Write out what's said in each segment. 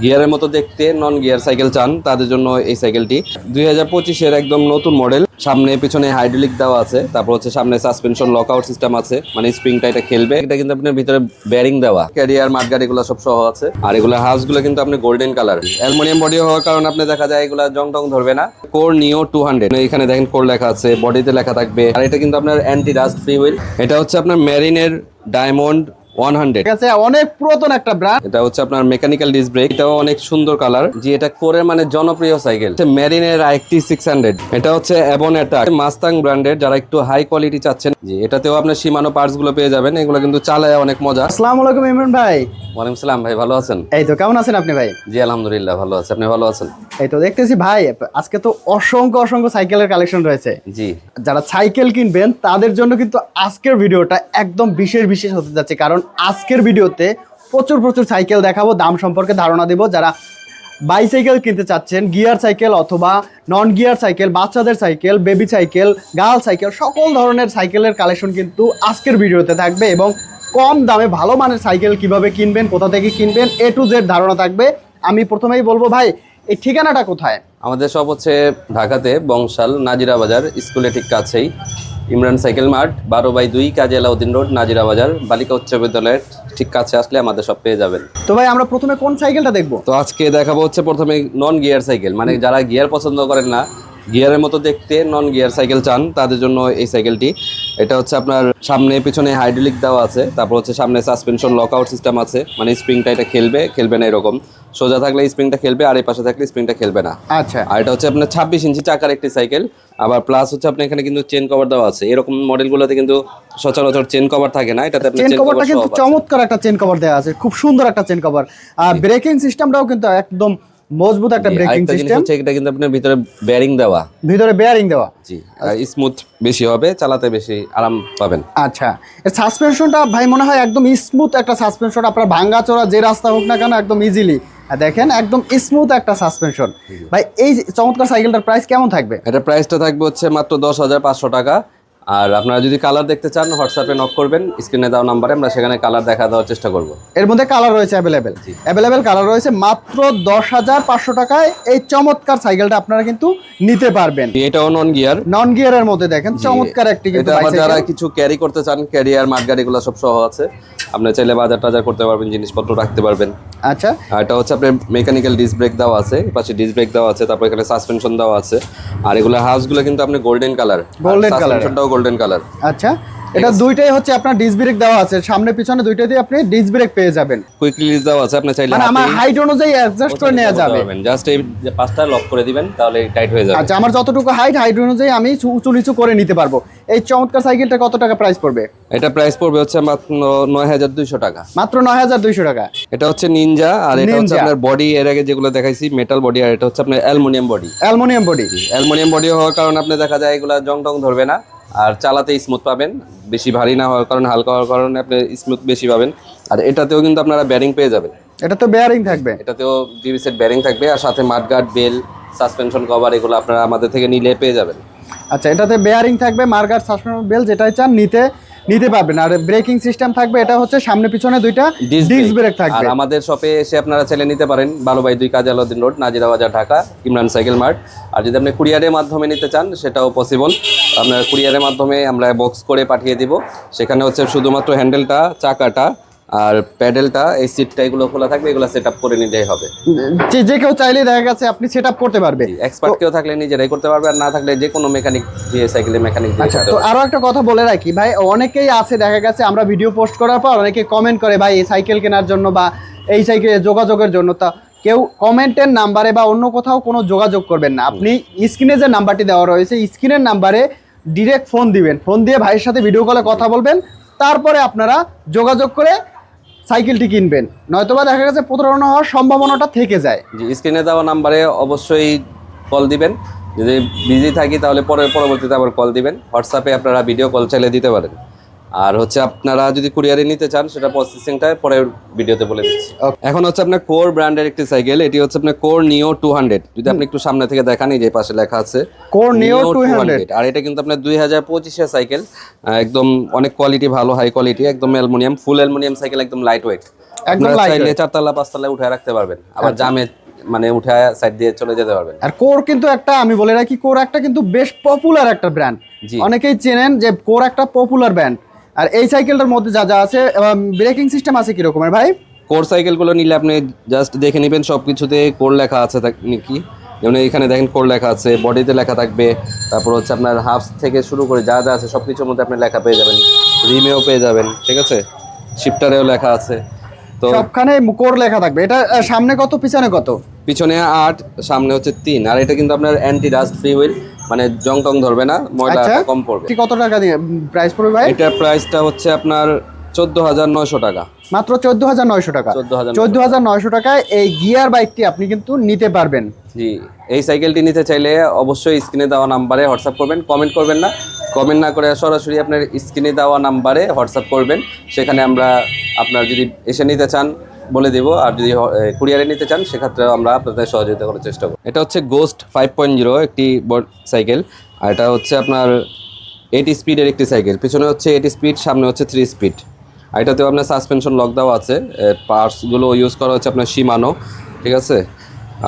গিয়ারের মতো দেখতে নন গিয়ার সাইকেল চান তাদের জন্য এই সাইকেলটি দুই হাজার পঁচিশের একদম নতুন মডেল সামনে, পিছনে হাইড্রোলিক দেওয়া আছে। তারপর হচ্ছে সামনে সাসপেনশন লক আউট সিস্টেম আছে। মানে স্প্রিংটা এটা খেলবে। এটা কিন্তু আপনার ভিতরে ব্যারিং দেওয়া। ক্যারিয়ার মাঠগাড়ি এগুলো সব সহ আছে। আর এগুলো হাউসগুলো কিন্তু আপনি গোল্ডেন কালার অ্যালুমিনিয়াম বডি হওয়ার কারণে আপনি দেখা যায় এগুলো জং টং ধরবে না। কোর নিও টু হান্ড্রেড এখানে দেখেন কোর লেখা আছে বডিতে লেখা থাকবে। আর এটা কিন্তু আপনার অ্যান্টি ডাস্ট ফ্রি হুইল এটা হচ্ছে আপনার মেরিনের ডায়মন্ড ওয়ান হান্ড্রেড অনেক পুরাতন একটা ব্র্যান্ড এটা হচ্ছে আপনার মেকানিক্যাল ডিস ব্রেক এটাও অনেক সুন্দর কালার যে এটা করে মানে জনপ্রিয় সাইকেল মেরিনের আইটি সিক্স হান্ড্রেড এটা হচ্ছে অ্যাবন অ্যাটাক মাস্তাং ব্র্যান্ডের যারা একটু হাই কোয়ালিটি চাচ্ছেন। জি এটাতেও আপনার সীমানো পার্টসগুলো পেয়ে যাবেন এগুলো কিন্তু চালায় অনেক মজা। আসসালামু আলাইকুম ইমরান ভাই। ওয়ালাইকুম সালাম ভাই ভালো আছেন? এই তো কেমন আছেন আপনি ভাই? জি আলহামদুলিল্লাহ ভালো আছে। আপনি ভালো আছেন? এই তো দেখতেছি ভাই আজকে তো অসংখ্য অসংখ্য সাইকেলের কালেকশন রয়েছে। জি। যারা সাইকেল কিনবেন তাদের জন্য কিন্তু আজকের ভিডিওটা একদম বিশেষ বিশেষ হতে যাচ্ছে। কারণ আজকের ভিডিওতে প্রচুর প্রচুর সাইকেল দেখাবো, দাম সম্পর্কে ধারণা দেবো। যারা বাইসাইকেল কিনতে চাচ্ছেন গিয়ার সাইকেল অথবা নন গিয়ার সাইকেল বাচ্চাদের cycle baby cycle girl cycle সকল ধরনের সাইকেলের কালেকশন কিন্তু আজকের ভিডিওতে থাকবে এবং কম দামে ভালো মানের সাইকেল কীভাবে কিনবেন, কোথা থেকে কিনবেন এ টু জেড ধারণা থাকবে। আমি প্রথমেই বলব, ভাই, এই ঠিকানাটা কোথায়? আমাদের সব হচ্ছে ঢাকাতে বংশাল নাজিরা বাজার স্কুলের ঠিক কাছেই। ইমরান সাইকেল মার্ট বারো বাই দুই কাজী আলাউদ্দিন রোড নাজিরা বাজার। বালিকা উচ্চ বিদ্যালয়ের ঠিক কাছে আসলে আমাদের সব পেয়ে যাবেন। তো ভাই আমরা প্রথমে কোন সাইকেলটা দেখব? তো আজকে দেখাবো হচ্ছে প্রথমে নন গিয়ার সাইকেল। মানে যারা গিয়ার পছন্দ করেন না গিয়ারের মতো দেখতে নন গিয়ার সাইকেল চান তাদের জন্য এই সাইকেলটি। এটা হচ্ছে আপনার সামনে পিছনে হাইড্রোলিক দেওয়া আছে তারপর হচ্ছে সামনে সাসপেনশন লক আউট সিস্টেম আছে। মানে স্প্রিংটা এটা খেলবে খেলবে না এরকম। সোজা থাকলে স্প্রিংটা খেলবে আর এই পাশে থাকলে স্প্রিংটা খেলবে না। আচ্ছা। আর এটা হচ্ছে আপনার ছাব্বিশ ইঞ্চি চাকার একটি সাইকেল আবার প্লাস হচ্ছে আপনার এখানে কিন্তু চেন কভার দেওয়া আছে। এরকম মডেলগুলোতে কিন্তু সচরাচর চেন কভার থাকে না এটাতে চেন কভারটা কভার কিন্তু চমৎকার একটা চেন কভার দেওয়া আছে খুব সুন্দর একটা চেন কভার আর ব্রেকিং সিস্টেমটাও কিন্তু একদম মজবুত একটা ব্রেকিং সিস্টেম হচ্ছে এটা কিন্তু আপনার ভিতরে বেয়ারিং দেওয়া। ভিতরে বেয়ারিং দেওয়া। জি স্মুথ বেশি হবে চালাতে বেশি আরাম পাবেন। আচ্ছা এর সাসপেনশনটা ভাই মনে হয় একদম স্মুথ একটা সাসপেনশন আপনার ভাঙ্গা চোরা যে রাস্তা হোক না কেন একদম ইজিলি দেখেন একদম স্মুথ একটা সাসপেনশন ভাই এই চমৎকার সাইকেলটার প্রাইস কেমন থাকবে? এটা প্রাইসটা থাকবে হচ্ছে মাত্র দশ হাজার পাঁচশো টাকা। আর আপনারা যদি কালার দেখতে চান হোয়াটসঅ্যাপে নক করবেন স্ক্রিনে দেওয়া নাম্বারে আমরা সেখানে কালার দেখা দেওয়ার চেষ্টা করব। এর মধ্যে কালার রয়েছে অ্যাভেলেবেল অ্যাভেলেবেল কালার রয়েছে মাত্র দশ হাজার পাঁচশো টাকায় এই চমৎকার সাইকেলটা আপনারা কিন্তু নিতে পারবেন। এটাও নন গিয়ার নন গিয়ারের মধ্যে দেখেন চমৎকার একটি কিন্তু যারা কিছু ক্যারি করতে চান ক্যারিয়ার মাঠগাড়িগুলো সব সহ আছে আপনি চাইলে বাজার টাজার করতে পারবেন জিনিসপত্র রাখতে পারবেন। আচ্ছা। আর এটা হচ্ছে আপনার মেকানিক্যাল ডিস ব্রেক দেওয়া আছে পাশে ডিস ব্রেক দেওয়া আছে তারপর এখানে সাসপেনশন দেওয়া আছে। আর এগুলো হাউসগুলো কিন্তু আপনি গোল্ডেন কালার গোল্ডেন কালার সাসপেনশনটাও গোল্ডেন কালার আচ্ছা। এটা দুইটাই হচ্ছে আপনার ডিস ব্রেক দেওয়া আছে। সামনে পিছনে দুইটাতেই আপনি ডিস ব্রেক পেয়ে যাবেন। কুইক রিলিজ দেওয়া আছে আপনি চাইলে মানে আমার হাইট অনুযায়ী অ্যাডজাস্ট করে নেওয়া যাবে। জাস্ট এই যে পাঁচটা লক করে দিবেন তাহলে টাইট হয়ে যাবে। আচ্ছা আমার যতটুকু হাইট হাইট অনুযায়ী আমি উঁচু নিচু করে নিতে পারব। এই চমৎকার সাইকেলটা কত টাকা প্রাইস পড়বে? এটা প্রাইস পড়বে হচ্ছে মাত্র নয় হাজার দুইশো টাকা। মাত্র নয় হাজার দুইশো টাকা। এটা হচ্ছে নিনজা আর এটা হচ্ছে আপনার বডি এর আগে যেগুলো দেখাইছি মেটাল বডি আর এটা হচ্ছে আপনার aluminium body aluminium body aluminium body হওয়ার কারণে আপনি দেখা যায় এগুলো জং টং ধরবে না। আর চালাতে স্মুথ পাবেন বেশি ভারী না হওয়ার কারণে হালকা হওয়ার কারণে আপনি স্মুথ বেশি পাবেন। আর এটাতেও কিন্তু আপনারা ব্যারিং পেয়ে যাবেন। এটা তো ব্যারিং থাকবে। এটাতেও ডিবি সেট ব্যারিং থাকবে আর সাথে মাঠগার্ড বেল সাসপেনশন কভার এগুলো আপনারা আমাদের থেকে নিলে পেয়ে যাবেন। আচ্ছা এটাতে বেয়ারিং থাকবে মার্গার সাসপেনশন বেল যেটাই চান নিতে নিতে পারবেন। আর ব্রেকিং সিস্টেম থাকবে এটা হচ্ছে সামনে পিছনে দুইটা ডিস্ক ব্রেক থাকবে। আর আমাদের শপে এসে আপনারা চাইলে নিতে পারেন বারো বাই দুই কাজ Alauddin road Nazira Bazar Dhaka Imran cycle mart. আর যদি আপনি কুরিয়ারের মাধ্যমে নিতে চান সেটাও পসিবল আপনার কুরিয়ারের মাধ্যমে আমরা বক্স করে পাঠিয়ে দিব। সেখানে হচ্ছে শুধুমাত্র হ্যান্ডেলটা চাকাটা আর প্যাডেলটা এই সিটটা এগুলো খোলা থাকবে এগুলো সেট আপ করে নিলেই হবে। যে যে কেউ চাইলে দেখা গেছে আপনি সেট আপ করতে পারবে। এক্সপার্ট কেউ থাকলে নিজেরাই করতে পারবে আর না থাকলে যে কোনো মেকানিক দিয়ে সাইকেলের মেকানিক দিয়ে আচ্ছা তো। আরও একটা কথা বলে রাখি ভাই অনেকেই আছে দেখা গেছে আমরা ভিডিও পোস্ট করার পর অনেকে কমেন্ট করে ভাই এই সাইকেল কেনার জন্য বা এই সাইকেল যোগাযোগের জন্য। তা কেউ কমেন্টের নাম্বারে বা অন্য কোথাও কোনো যোগাযোগ করবেন না। আপনি স্ক্রিনে যে নাম্বারটি দেওয়া রয়েছে স্ক্রিনের নাম্বারে ডিরেক্ট ফোন দিবেন। ফোন দিয়ে ভাইয়ের সাথে ভিডিও কলে কথা বলবেন। তারপরে আপনারা যোগাযোগ করে সাইকেলটি কিনবেন। নয়তোবা দেখা গেছে প্রতারণা হওয়ার সম্ভাবনাটা থেকে যায়। জি স্ক্রিনে দেওয়া নাম্বারে অবশ্যই কল দিবেন। যদি বিজি থাকি তাহলে পরে পরবর্তীতে আবার কল দিবেন। হোয়াটসঅ্যাপে আপনারা ভিডিও কল চালিয়ে দিতে পারেন। আর হচ্ছে আপনারা যদি কুরিয়ারে নিতে চান সেটা প্রসেসিংটা পরের ভিডিওতে বলে দিচ্ছি। এখন হচ্ছে আপনার কোর ব্র্যান্ডের একটি সাইকেল এটি হচ্ছে আপনার কোর নিও টু হান্ড্রেড যদি আপনি একটু সামনে থেকে দেখান এই যে পাশে লেখা আছে কোর নিও 200 200 আর এটা কিন্তু আপনার দুই হাজার পঁচিশের সাইকেল একদম অনেক কোয়ালিটি ভালো হাই কোয়ালিটি একদম অ্যালুমিনিয়াম ফুল অ্যালুমিনিয়াম সাইকেল একদম লাইট ওয়েট একদম চাইলে। চারতলা পাঁচতলায় উঠায় রাখতে পারবেন। আবার। জামে মানে উঠায় সাইড দিয়ে চলে যেতে পারবেন। আর কোর কিন্তু একটা আমি বলে রাখি কোর একটা কিন্তু বেশ পপুলার একটা ব্র্যান্ড। অনেকেই চেনেন যে কোর একটা পপুলার ব্র্যান্ড আর এই সাইকেলটার মধ্যে যা যা আছে ব্রেকিং সিস্টেম আছে কি রকমের ভাই? কোর সাইকেলগুলো নিলে আপনি জাস্ট দেখে নেবেন সব কিছুতে কোর লেখা আছে কি? যেমন এখানে দেখেন কোর লেখা আছে বডিতে লেখা থাকবে তারপর হচ্ছে আপনার হাফ থেকে শুরু করে যা যা আছে সব কিছুর মধ্যে আপনি লেখা পেয়ে যাবেন। রিমেও পেয়ে যাবেন ঠিক আছে? শিফটারেও লেখা আছে। তো সবখানে কোর লেখা থাকবে। এটা সামনে কত পিছনে কত? পিছনে আট সামনে হচ্ছে তিন। আর এটা কিন্তু আপনার অ্যান্টি ডাস্ট ফ্রি হুইল মানে জং টং ধরবে না ময়লা আচ্ছা কম পড়বে। কি কত টাকা দিয়ে প্রাইস পড়বে ভাই? এটা প্রাইসটা হচ্ছে আপনার চোদ্দ হাজার নয়শো টাকা। মাত্র চোদ্দ হাজার নয়শো টাকা। 14,900 চোদ্দ হাজার নয়শো টাকায় এই গিয়ার বাইকটি আপনি কিন্তু নিতে পারবেন। জি এই সাইকেলটি নিতে চাইলে অবশ্যই স্ক্রিনে দেওয়া নাম্বারে হোয়াটসঅ্যাপ করবেন কমেন্ট করবেন না। কমেন্ট না করে সরাসরি আপনার স্ক্রিনে দেওয়া নাম্বারে হোয়াটসঅ্যাপ করবেন। সেখানে আমরা আপনার যদি এসে নিতে চান বলে দেব, আর যদি কুরিয়ারে নিতে চান, সেক্ষেত্রে আমরা আপনাদের সহযোগিতা করার চেষ্টা করব। এটা হচ্ছে গোস্ট ফাইভ পয়েন্ট জিরো একটি সাইকেল আর এটা হচ্ছে আপনার এইট স্পিডের একটি সাইকেল পিছনে হচ্ছে এইট স্পিড সামনে হচ্ছে থ্রি স্পিড আর এটাতেও আপনার সাসপেনশন লক দেওয়া আছে পার্টসগুলো ইউজ করা হচ্ছে আপনার সীমানো ঠিক আছে?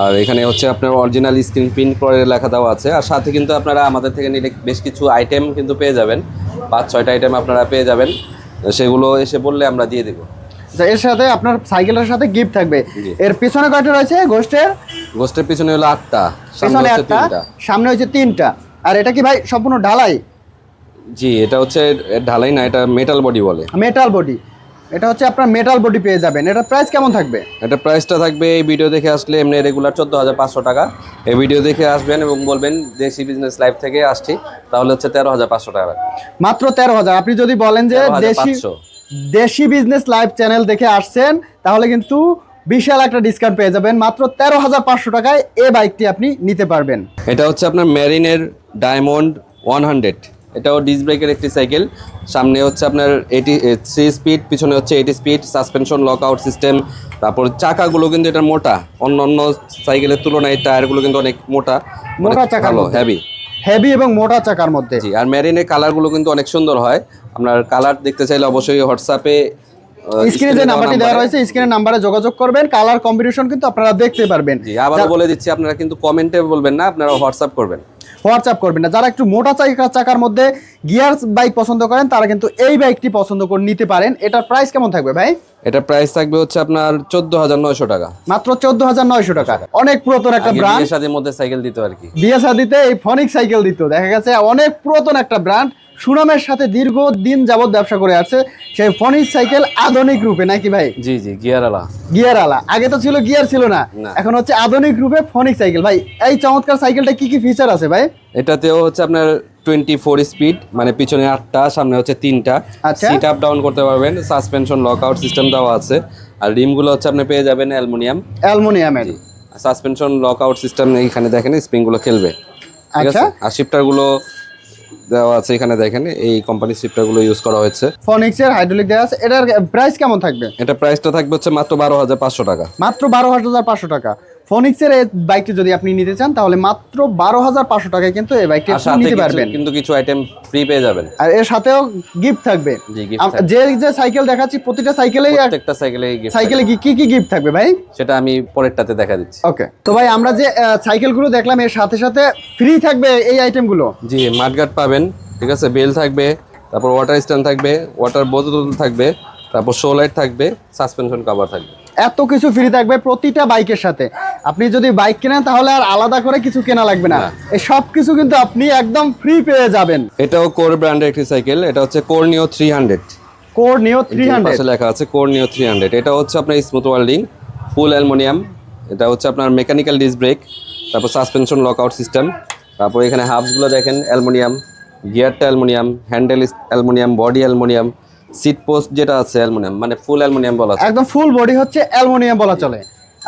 আর এখানে হচ্ছে আপনার অরিজিনাল স্ক্রিন প্রিন্ট করে লেখা দেওয়া আছে, আর সাথে কিন্তু আপনারা আমাদের থেকে নিলে বেশ কিছু আইটেম কিন্তু পেয়ে যাবেন। পাঁচ ছয়টা আইটেম আপনারা পেয়ে যাবেন, সেগুলো এসে বললে আমরা দিয়ে দেবো। এর সাথে আপনার সাইকেলের সাথে গিফট থাকবে। এর পিছনে কয়টা রয়েছে? গোস্টের গোস্টের পিছনে হলো আটটা সামনে পিছনে তিনটা। সামনে হচ্ছে তিনটা। আর এটা কি ভাই সম্পূর্ণ ঢালাই? জি এটা হচ্ছে ঢালাই না এটা মেটাল বডি বলে। মেটাল বডি এটা হচ্ছে আপনার মেটাল বডি পেয়ে যাবেন। এটা প্রাইস কেমন থাকবে? এটা প্রাইসটা থাকবে এই ভিডিও দেখে আসলে এমনি রেগুলার চোদ্দ হাজার পাঁচশো টাকা। এই ভিডিও দেখে আসবেন এবং বলবেন দেশি বিজনেস লাইফ থেকে আসছি। তাহলে হচ্ছে তেরো হাজার পাঁচশো টাকা। মাত্র তেরো হাজার। আপনি যদি বলেন যে দেশি দেশি বিজনেস লাইভ চ্যানেল দেখে আসছেন তাহলে কিন্তু বিশাল একটা ডিসকাউন্ট পেয়ে যাবেন। মাত্র তেরো হাজার পাঁচশো টাকায় এই বাইকটি আপনি নিতে পারবেন। এটা হচ্ছে আপনার মেরিনের ডায়মন্ড ওয়ান হান্ড্রেড এটাও ডিস ব্রেকের একটি সাইকেল সামনে হচ্ছে আপনার এইটি থ্রি স্পিড পিছনে হচ্ছে eight speed suspension lock out system তারপর চাকাগুলো কিন্তু এটা মোটা। অন্য অন্য সাইকেলের তুলনায় টায়ারগুলো কিন্তু অনেক মোটা। মোটা চাকার হ্যাভি। হেভি এবং মোটা চাকার মধ্যে। আর মেরিনের কালারগুলো কিন্তু অনেক সুন্দর হয়। আপনার কালার দেখতে চাইলে অবশ্যই হোয়াটসঅ্যাপে স্ক্রিনে যে নাম্বারটি দেওয়া রয়েছে স্ক্রিনের নাম্বারে যোগাযোগ করবেন কালার কম্বিনেশন কিন্তু আপনারা দেখতে পারবেন। জি আবারও বলে দিচ্ছি আপনারা কিন্তু কমেন্টে বলবেন না আপনারা হোয়াটসঅ্যাপ করবেন। হোয়াটসঅ্যাপ করবেন না। যারা একটু মোটা চাকা চাকার মধ্যে গিয়ার বাইক পছন্দ করেন তারা কিন্তু এই বাইকটি পছন্দ করে নিতে পারেন। এটার প্রাইস কেমন থাকবে ভাই? এটার প্রাইস থাকবে হচ্ছে আপনার চোদ্দ হাজার নয়শো টাকা। মাত্র চোদ্দ হাজার নয়শো টাকা। অনেক পুরাতন একটা ব্র্যান্ড বিয়ের শাদীর মধ্যে সাইকেল দিত আর কি। বিয়ে শাদিতে এই ফনিক সাইকেল দিত। দেখা গেছে অনেক পুরাতন একটা ব্র্যান্ড সুনামের সাথে দীর্ঘ দিন যাবত ব্যবসা করে আসছে সেই ফনিক সাইকেল আধুনিক রূপে নাকি ভাই? জি জি গিয়ার আলা গিয়ার আলা আগে তো ছিল গিয়ার ছিল না। এখন হচ্ছে আধুনিক রূপে ফনিক সাইকেল। ভাই এই চমৎকার সাইকেলটা কি কি ফিচার আছে ভাই? এটাতেও হচ্ছে আপনার টোয়েন্টি ফোর স্পিড মানে পিছনে আটটা সামনে হচ্ছে তিনটা। সিট আপ ডাউন করতে পারবেন সাসপেনশন লক আউট সিস্টেম দেওয়া আছে। আর রিমগুলো হচ্ছে আপনি পেয়ে যাবেন অ্যালুমিনিয়াম। অ্যালমোনিয়ামের। সাসপেনশন লক আউট সিস্টেম এইখানে দেখেন স্প্রিংগুলো খেলবে। আচ্ছা। আর শিফটারগুলো দেওয়া আছে এখানে দেখেন এই কোম্পানির সিপটাগুলো ইউজ করা হয়েছে। ফনিক্সের হাইড্রোলিক দেওয়া আছে এটার প্রাইস কেমন থাকবে? এটা প্রাইসটা থাকবে হচ্ছে মাত্র বারো হাজার পাঁচশো টাকা। মাত্র বারো হাজার পাঁচশো টাকা। ফনিক্সের এই বাইকটি যদি আপনি নিতে চান তাহলে মাত্র বারো হাজার পাঁচশো টাকায় কিন্তু এই বাইকটি নিতে পারবেন। কিন্তু কিছু আইটেম ফ্রি পেয়ে যাবেন। আর এর সাথেও গিফট থাকবে। যে যে সাইকেল দেখাচ্ছি প্রতিটা সাইকেলেই এক- প্রত্যেকটা সাইকেলে সাইকেলে কি কি কি গিফট থাকবে ভাই? সেটা আমি পরেরটাতে দেখা দিচ্ছি। ওকে তো ভাই আমরা যে সাইকেলগুলো দেখলাম এর সাথে সাথে ফ্রি থাকবে এই আইটেমগুলো জি মাঠগার্ড পাবেন ঠিক আছে? বেল থাকবে তারপর ওয়াটার স্ট্যান্ড থাকবে ওয়াটার বোতল থাকবে তারপর শো লাইট থাকবে সাসপেনশন কভার থাকবে। এত কিছু ফ্রি থাকবে প্রতিটা বাইকের সাথে। আপনি যদি বাইক কেনেন তাহলে আর আলাদা করে কিছু কেনা লাগবে না। এই সব কিছু কিন্তু আপনি একদম ফ্রি পেয়ে যাবেন। এটাও কোর ব্র্যান্ডের একটি সাইকেল এটা হচ্ছে Core Neo three hundred Core Neo three hundred লেখা আছে কোরনিও থ্রি হান্ড্রেড এটা হচ্ছে আপনার স্মুথ ওয়েল্ডিং ফুল অ্যালমোনিয়াম এটা হচ্ছে আপনার মেকানিক্যাল ডিস ব্রেক তারপর সাসপেনশন লক আউট সিস্টেম তারপর এখানে হাফসগুলো দেখেন aluminium গিয়ারটা aluminium handle aluminium body aluminium seat post যেটা আছে অ্যালুমিনিয়াম মানে ফুল অ্যালুমিনিয়াম বলা একদম ফুল বডি হচ্ছে অ্যালুমিনিয়াম বলা চলে।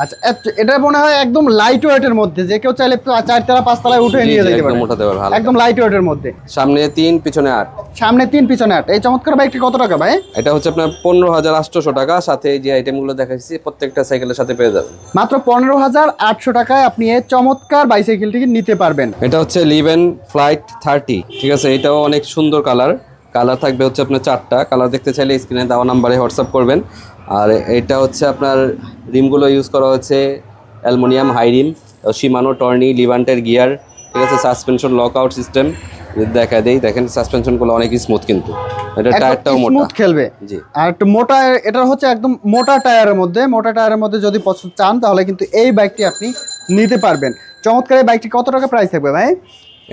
আচ্ছা এটা মনে হয় একদম লাইট ওয়েটের মধ্যে যে কেউ চাইলে চারতলা পাঁচতলায় উঠে নিয়ে যেতে পারে। উঠাতে পারবে। একদম লাইট ওয়েটের মধ্যে। সামনে তিন পিছনে আট। সামনে তিন পিছনে আট। এই চমৎকার বাইকটি কত টাকা ভাই? এটা হচ্ছে আপনার পনেরো হাজার আটশোশো টাকা সাথে এই যে আইটেমগুলো দেখাচ্ছি প্রত্যেকটা সাইকেলের সাথে পেয়ে যাবেন। মাত্র পনেরো হাজার আটশো টাকায় আপনি এই চমৎকার বাইসাইকেলটি নিতে পারবেন। এটা হচ্ছে লিভেন ফ্লাইট থার্টি ঠিক আছে? এটাও অনেক সুন্দর কালার কালার থাকবে হচ্ছে আপনার চারটা। কালার দেখতে চাইলে স্ক্রিনে দেওয়া নাম্বারে হোয়াটসঅ্যাপ করবেন। আর এটা হচ্ছে আপনার রিমগুলো ইউজ করা হচ্ছে aluminium high rim Shimano Tourney লিভান্টের gear ঠিক আছে? সাসপেনশন লক আউট সিস্টেম দেখা দেই। দেখেন সাসপেনশনগুলো অনেক স্মুথ কিন্তু। এটা টায়ারটাও মোটা। স্মুথ খেলবে। জি। আর একটু মোটা এটা হচ্ছে একদম মোটা টায়ারের মধ্যে। মোটা টায়ারের মধ্যে যদি পছন্দ চান তাহলে কিন্তু এই বাইকটি আপনি নিতে পারবেন। চমৎকার এই বাইকটি কত টাকা প্রাইস থাকবে ভাই?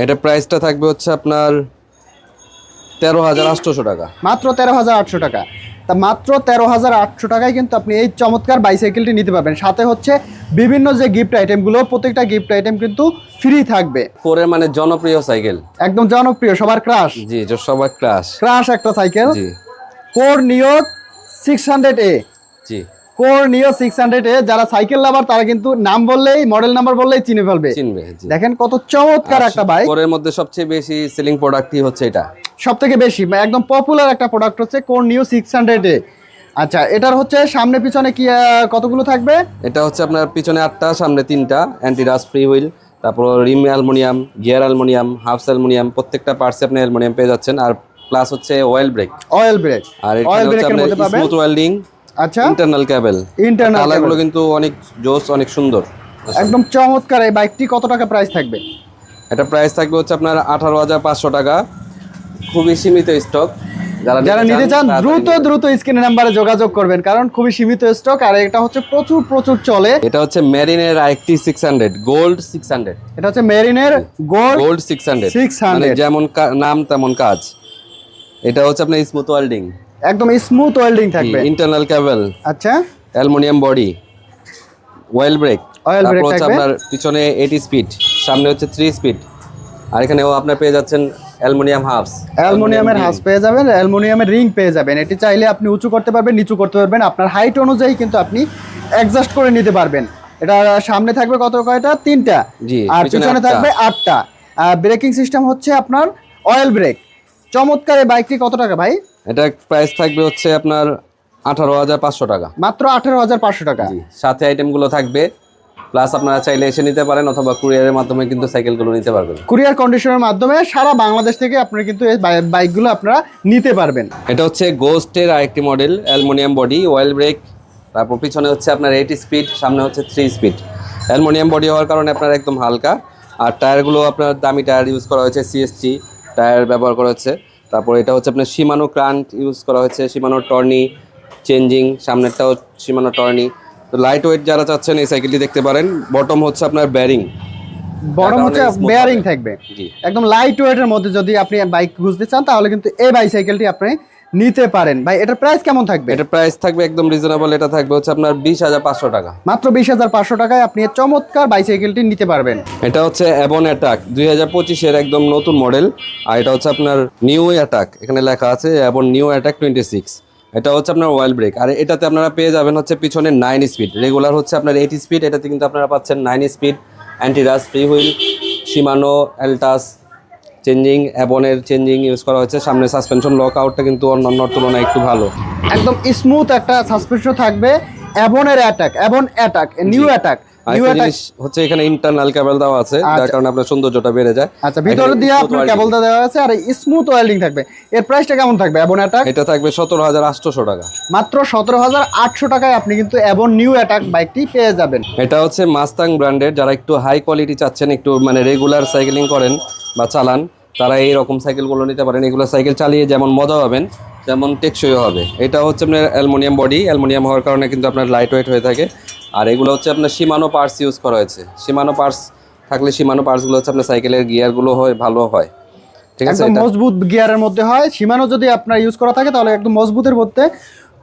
এটা প্রাইসটা থাকবে হচ্ছে আপনার তেরো হাজার আটশোশো টাকা। মাত্র তেরো হাজার আটশো টাকা। তা মাত্র তেরো হাজার আটশো টাকায় কিন্তু আপনি এই চমৎকার বাইসাইকেলটি নিতে পারবেন। সাথে হচ্ছে বিভিন্ন যে গিফট আইটেমগুলো প্রত্যেকটা গিফট আইটেম কিন্তু ফ্রি থাকবে। মানে জনপ্রিয় সাইকেল একদম জনপ্রিয় সবার ক্রাশ জি সবার ক্লাস ক্রাশ একটা সাইকেল জি। কোর নিও সিক্স হান্ড্রেড এ জি। কোর নিও সিক্স হান্ড্রেড এ যারা সাইকেল লাভার তারা কিন্তু নাম বললেই মডেল নাম্বার বললেই চিনে ফেলবে। চিনবে দেখেন কত চমৎকার একটা বাইক ফোরের মধ্যে সবচেয়ে বেশি সেলিং প্রোডাক্টই হচ্ছে এটা। সব থেকে বেশি একদম পপুলার একটা প্রোডাক্ট হচ্ছে কোর নিও সিক্স হান্ড্রেড এ আচ্ছা এটার হচ্ছে সামনে পিছনে কি কতগুলো থাকবে? এটা হচ্ছে আপনার পিছনে আটটা সামনে তিনটা অ্যান্টি রাস্ট ফ্রি হুইল তারপর rim aluminium gear aluminium hubs aluminium প্রত্যেকটা পার্টসে আপনি অ্যালুমিনিয়াম পেয়ে যাচ্ছেন আর প্লাস হচ্ছে অয়েল ব্রেক অয়েল ব্রেক আর অয়েল ব্রেকের মধ্যে পাবেন? স্মুথ ওয়েল্ডিং আচ্ছা। ইন্টারনাল ক্যাবেল ইন্টারনাল কালারগুলো কিন্তু অনেক জোস অনেক সুন্দর। একদম চমৎকার এই বাইকটি কত টাকা প্রাইস থাকবে? এটা প্রাইস থাকবে হচ্ছে আপনার আঠারো হাজার পাঁচশো টাকা। খুবই সীমিত স্টক যারা যারা নিতে চান দ্রুত। দ্রুত স্ক্রিনের নাম্বারে যোগাযোগ করবেন কারণ খুবই সীমিত স্টক আর এটা হচ্ছে প্রচুর প্রচুর চলে। এটা হচ্ছে মেরিনের IT six hundred gold six hundred. এটা হচ্ছে মেরিনের গোল্ড গোল্ড সিক্স হান্ড্রেড। 600 মানে যেমন নাম তেমন কাজ। এটা হচ্ছে আপনার স্মুথ ওয়েল্ডিং একদম স্মুথ ওয়েল্ডিং থাকবে। ইন্টারনাল ক্যাবেল আচ্ছা। Aluminium body. Oil brake Oil brake. আপনার পিছনে এইটি স্পিড সামনে হচ্ছে থ্রি স্পিড আর এখানেও আপনার পেয়ে যাচ্ছেন অ্যালুমিনিয়াম হাফস। অ্যালুমিনিয়ামের হাঁস পেয়ে যাবেন অ্যালুমিনিয়ামের রিং পেয়ে যাবেন। এটি চাইলে আপনি উঁচু করতে পারবেন নিচু করতে পারবেন। আপনার হাইট অনুযায়ী কিন্তু আপনি অ্যাডজাস্ট করে নিতে পারবেন। এটা সামনে থাকবে কত কয়টা? তিনটা। জি, আর পিছনে থাকবে আটটা। ব্রেকিং সিস্টেম হচ্ছে আপনার অয়েল ব্রেক চমৎকার এই বাইকটি কত টাকা ভাই? এটা প্রাইস থাকবে হচ্ছে আপনার আঠারো হাজার পাঁচশো টাকা। মাত্র আঠেরো হাজার পাঁচশো টাকা। সাথে আইটেমগুলো থাকবে। প্লাস আপনারা চাইলে এসে নিতে পারেন অথবা কুরিয়ারের মাধ্যমে কিন্তু সাইকেলগুলো নিতে পারবেন। কুরিয়ার কন্ডিশনের মাধ্যমে সারা বাংলাদেশ থেকে আপনারা কিন্তু এই বাইকগুলো আপনারা নিতে পারবেন। এটা হচ্ছে গোস্টের আরেকটি model aluminium body oil brake তারপর পিছনে হচ্ছে আপনার এইটি স্পিড সামনে হচ্ছে থ্রি স্পিড অ্যালুমিনিয়াম বডি হওয়ার কারণে আপনার একদম হালকা। আর টায়ারগুলো আপনার দামি টায়ার ইউজ করা হয়েছে সিএসটি টায়ার ব্যবহার করা হচ্ছে। তারপর এটা হচ্ছে আপনার সীমানো ক্রান্ট ইউজ করা হয়েছে সীমানো টর্নি চেঞ্জিং সামনেরটাও সীমানো টর্নি তো লাইট ওয়েট যারা চাচ্ছেন এই সাইকেলটি দেখতে পারেন বটম হচ্ছে আপনার ব্যারিং এটা হচ্ছে বেয়ারিং থাকবে। জি। একদম লাইট ওয়েটের মধ্যে যদি আপনি বাইক খুঁজতে চান তাহলে কিন্তু এই বাইসাইকেলটি আপনি নিতে পারেন। ভাই এটার প্রাইস কেমন থাকবে? এটার প্রাইস থাকবে একদম রিজনেবল এটা থাকবে হচ্ছে আপনার বিশ হাজার পাঁচশো টাকা। মাত্র বিশ হাজার পাঁচশো টাকায় আপনি এই চমৎকার বাইসাইকেলটি নিতে পারবেন। এটা হচ্ছে অ্যাবন অ্যাটাক দুই হাজার পঁচিশের একদম নতুন মডেল আর এটা হচ্ছে আপনার নিউ অ্যাটাক এখানে লেখা আছে Avon new attack twenty six এটা হচ্ছে আপনার ওয়েল ব্রেক আর এটাতে আপনারা পেয়ে যাবেন হচ্ছে পিছনে নাইন স্পিড রেগুলার হচ্ছে আপনার এইট স্পিড এটাতে কিন্তু আপনারা পাচ্ছেন nine speed anti rust free wheel Shimano Altus changing অ্যাবনের changing use করা হয়েছে। সামনে সাসপেনশন লক আউটটা কিন্তু অন্যান্যর তুলনায় একটু ভালো। একদম স্মুথ একটা সাসপেনশন থাকবে। অ্যাবনের attack Avon attack new attack হচ্ছে এখানে ইন্টারনাল কেবল দেওয়া আছে যার আচ্ছা। কারণে আপনার সৌন্দর্যটা বেড়ে যায়। আচ্ছা ভিতরে এখানে দিয়ে আপনার কেবলটা দেওয়া আছে আর স্মুথ ওয়েল্ডিং থাকবে। এর প্রাইসটা কেমন থাকবে অ্যাটাক এটা থাকবে সতেরো হাজার আটশোশো টাকা। মাত্র সতেরো হাজার আটশো টাকায় আপনি কিন্তু নিউ অ্যাটাক বাইকটি পেয়ে যাবেন। এটা হচ্ছে মাস্তাং ব্র্যান্ডের যারা একটু হাই কোয়ালিটি চাচ্ছেন একটু মানে রেগুলার সাইকেলিং করেন বা চালান তারা এই রকম সাইকেলগুলো নিতে পারেন। এগুলো সাইকেল চালিয়ে যেমন মজা পাবেন তেমন টেকসই হবে। এটা হচ্ছে আপনার অ্যালুমিনিয়াম বডি অ্যালুমিনিয়াম হওয়ার কারণে কিন্তু আপনার লাইট ওয়েট হয়ে থাকে। আর এগুলো হচ্ছে আপনার সীমানো পার্টস ইউজ করা হয়েছে। সীমানো পার্টস থাকলে সীমানো পার্টসগুলো হচ্ছে আপনার সাইকেলের গিয়ারগুলো হয় ভালো হয়। ঠিক আছে একদম মজবুত গিয়ারের মধ্যে হয়। সীমানো যদি আপনার ইউজ করা থাকে তাহলে একদম মজবুতের মধ্যে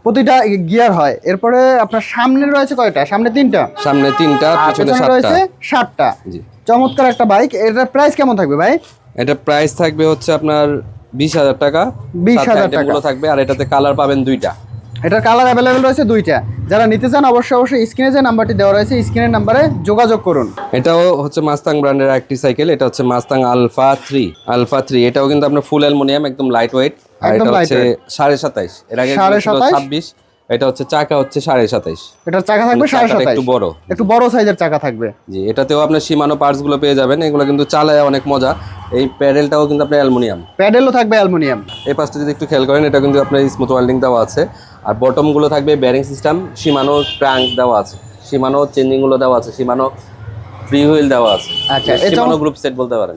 প্রতিটা গিয়ার হয়। এরপরে আপনার সামনে রয়েছে কয়টা? সামনে তিনটা? সামনে তিনটা পিছনে সাতটা। রয়েছে সাতটা। জি। চমৎকার একটা বাইক এটার প্রাইস কেমন থাকবে ভাই? এটা প্রাইস থাকবে হচ্ছে আপনার বিশ হাজার টাকা। 20,000 সাথে টাকা। থাকবে আর এটাতে কালার পাবেন দুইটা। এটার কালার অ্যাভেলেবেল রয়েছে দুইটা। যারা নিতে চান অবশ্যই অবশ্যই স্ক্রিনে যে নাম্বারটি দেওয়া রয়েছে স্ক্রিনের নাম্বারে যোগাযোগ করুন। এটাও হচ্ছে মাস্তাং ব্র্যান্ডের একটি সাইকেল এটা হচ্ছে Mustang alpha three alpha three এটাও কিন্তু আপনার ফুল অ্যালুমিনিয়াম একদম লাইট ওয়েট আর এটা হচ্ছে সাড়ে সাতাইশ। এর আগে সাড়ে সাতাইশ? এটা হচ্ছে চাকা হচ্ছে সাড়ে সাতাইশ। এটার চাকা থাকবে সাড়ে সাতাইশ একটু বড়। একটু বড় সাইজের চাকা থাকবে। জি এটাতেও আপনার সীমানো পার্টসগুলো পেয়ে যাবেন এগুলো কিন্তু চালায় অনেক মজা। এই প্যাডেলটাও কিন্তু আপনার অ্যালুমিনিয়াম। প্যাডেলও থাকবে অ্যালুমিনিয়াম। এই পাশটা যদি একটু খেয়াল করেন এটা কিন্তু আপনার স্মুথ ওয়েল্ডিং দেওয়া আছে। আর বটমগুলো থাকবে ব্যারিং সিস্টেম সীমানো ট্রাঙ্ক দেওয়া আছে। সীমানো চেঞ্জিংগুলো দেওয়া আছে সীমানো ফ্রি হুইল দেওয়া আছে। আচ্ছা, সীমানো গ্রুপ সেট বলতে পারেন।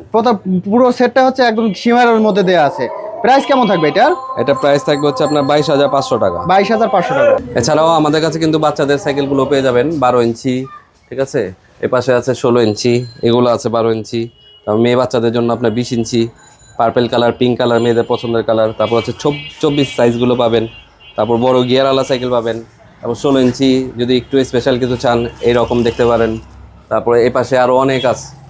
পুরো সেটটা হচ্ছে একদম সীমারের মধ্যে দেওয়া আছে। প্রাইস কেমন থাকবে এটার? এটা প্রাইস থাকবে হচ্ছে আপনার বাইশ হাজার পাঁচশো টাকা। বাইশ হাজার পাঁচশো টাকা। এছাড়াও আমাদের কাছে কিন্তু বাচ্চাদের সাইকেলগুলো পেয়ে যাবেন বারো ইঞ্চি ঠিক আছে? এ পাশে আছে ষোলো ইঞ্চি এগুলো আছে বারো ইঞ্চি। তারপর মেয়ে বাচ্চাদের জন্য আপনার বিশ ইঞ্চি পার্পেল কালার পিঙ্ক কালার মেয়েদের পছন্দের কালার তারপর হচ্ছে চব- চব্বিশ সাইজগুলো পাবেন। তারপর বড় গিয়ারওয়ালা সাইকেল পাবেন। তারপর ষোলো ইঞ্চি যদি একটু স্পেশাল কিছু চান এইরকম দেখতে পারেন। তারপরে এ পাশে আরও অনেক আছে।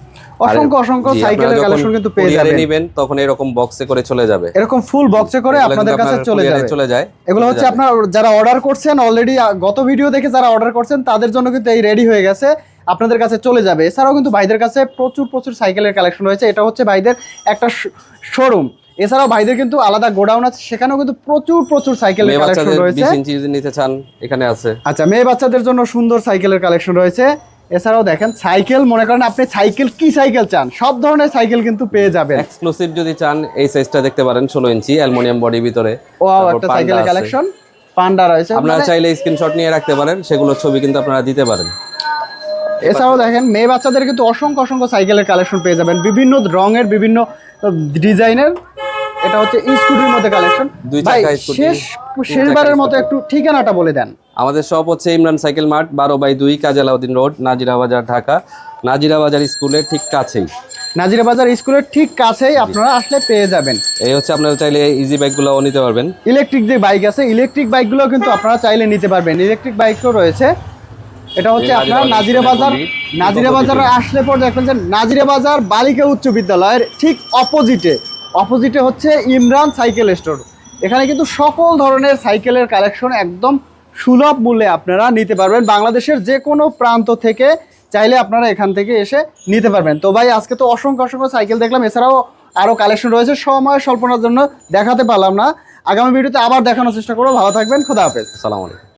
অসংখ্য অসংখ্য সাইকেলের কালেকশন কিন্তু পেয়ে যাবেন। নিবেন তখন এরকম বক্সে করে চলে যাবে। এরকম ফুল বক্সে করে আপনাদের কাছে চলে যাবে। চলে যায় এগুলো হচ্ছে আপনার যারা অর্ডার করছেন অলরেডি গত ভিডিও দেখে যারা অর্ডার করছেন তাদের জন্য কিন্তু এই রেডি হয়ে গেছে আপনাদের কাছে চলে যাবে। এছাড়াও কিন্তু ভাইদের কাছে প্রচুর প্রচুর সাইকেলের কালেকশন রয়েছে। এটা হচ্ছে ভাইদের একটা শোরুম এছাড়াও ভাইদের কিন্তু আলাদা গোডাউন আছে সেখানেও কিন্তু প্রচুর প্রচুর সাইকেলের কালেকশন রয়েছে। নিতে চান এখানে আছে। আচ্ছা মেয়ে বাচ্চাদের জন্য সুন্দর সাইকেলের কালেকশন রয়েছে। এছাড়াও দেখেন সাইকেল মনে করেন আপনি সাইকেল কি সাইকেল চান? সব ধরনের সাইকেল কিন্তু পেয়ে যাবেন। এক্সক্লুসিভ যদি চান এই সাইজটা দেখতে পারেন ষোলো ইঞ্চি অ্যালুমিনিয়াম বডি ভিতরে। ও একটা সাইকেলের কালেকশন পান্ডা রয়েছে। আপনারা মানে- চাইলে স্ক্রিনশট নিয়ে রাখতে পারেন সেগুলোর ছবি কিন্তু আপনারা দিতে পারেন। এছাড়াও দেখেন মেয়ে বাচ্চাদের কিন্তু অসংখ্য অসংখ্য সাইকেলের কালেকশন পেয়ে যাবেন। বিভিন্ন রঙের বিভিন্ন ডিজাইনের এটা হচ্ছে স্কুটির মধ্যে কালেকশন দুই চাকা স্কুটি, শেষ শেষবারের মতো একটু ঠিকানাটা বলে দেন। আমাদের শপ হচ্ছে ইমরান সাইকেল মার্ট বারো বাই দুই কাজালাউদ্দিন রোড নাজিরা বাজার ঢাকা। নাজিরা বাজার স্কুলের ঠিক কাছেই। নাজিরা বাজার স্কুলের ঠিক কাছেই আপনারা আসলে পেয়ে যাবেন। এই হচ্ছে আপনারা চাইলে ইজি বাইকগুলোও নিতে পারবেন। ইলেকট্রিক যে বাইক আছে ইলেকট্রিক বাইকগুলো কিন্তু আপনারা চাইলে নিতে পারবেন। ইলেকট্রিক বাইকও রয়েছে। এটা হচ্ছে আপনার নাজিরা বাজার নাজিরা বাজারে আসলে পর দেখবেন যে নাজিরা বাজার বালিকা উচ্চ বিদ্যালয়ের ঠিক অপোজিটে অপোজিটে হচ্ছে ইমরান সাইকেল স্টোর। এখানে কিন্তু সকল ধরনের সাইকেলের কালেকশন একদম সুলভ মূল্যে আপনারা নিতে পারবেন। বাংলাদেশের যে কোনো প্রান্ত থেকে চাইলে আপনারা এখান থেকে এসে নিতে পারবেন। তো ভাই, আজকে তো অসংখ্য অসংখ্য সাইকেল দেখলাম। এছাড়াও আরও কালেকশন রয়েছে। সময় স্বল্পনার জন্য দেখাতে পারলাম না। আগামী ভিডিওতে আবার দেখানোর চেষ্টা করব। ভালো থাকবেন। খোদা হাফেজ। আলাইকুম।